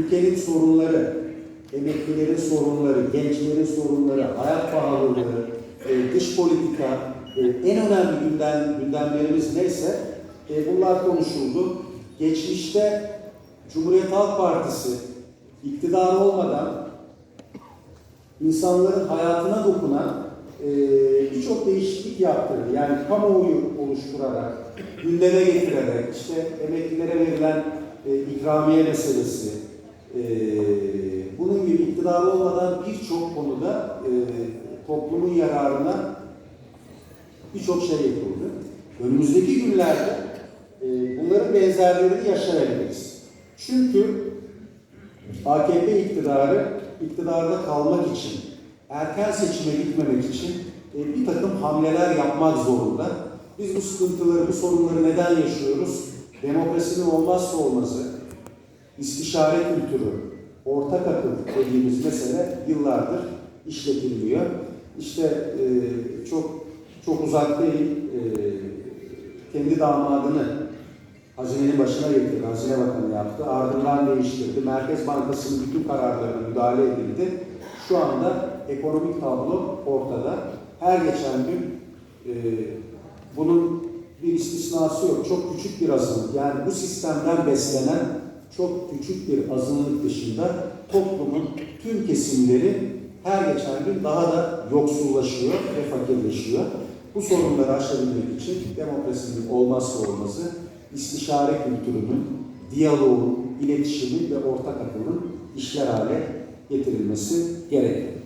ülkenin sorunları, emeklilerin sorunları, gençlerin sorunları, hayat pahalılığı, e, dış politika, e, en önemli gündem, gündemlerimiz neyse e, bunlar konuşuldu. Geçmişte Cumhuriyet Halk Partisi iktidar olmadan insanların hayatına dokunan e, birçok değişiklik yaptırdı. Yani kamuoyu oluşturarak, gündeme getirerek, işte emeklilere verilen e, ikramiye meselesi, e, bunun gibi iktidar olmadan birçok konuda e, toplumun yararına birçok şey yapıldı. Önümüzdeki günlerde e, bunların benzerlerini yaşayabiliriz. Çünkü AKP iktidarı iktidarda kalmak için, erken seçime gitmemek için e, bir takım hamleler yapmak zorunda. Biz bu sıkıntıları, bu sorunları neden yaşıyoruz? Demokrasinin olmazsa olmazı, istişare kültürü, ortak akıl dediğimiz mesele yıllardır işletilmiyor. İşte e, çok çok uzak değil, e, kendi damadını hazinenin başına getirdi, Hazine Bakanı yaptı, ardından değiştirdi. Merkez Bankası'nın bütün kararlarına müdahale edildi. Şu anda ekonomik tablo ortada. Her geçen gün e, bunun bir istisnası yok. Çok küçük bir azınlık. Yani bu sistemden beslenen çok küçük bir azınlık dışında toplumun tüm kesimleri her geçen gün daha da yoksullaşıyor ve fakirleşiyor. Bu sorunları aşabilmek için demokrasinin olmazsa olmazı istişare kültürünün, diyaloğun, iletişimin ve ortak akılın işler hale getirilmesi gerekir.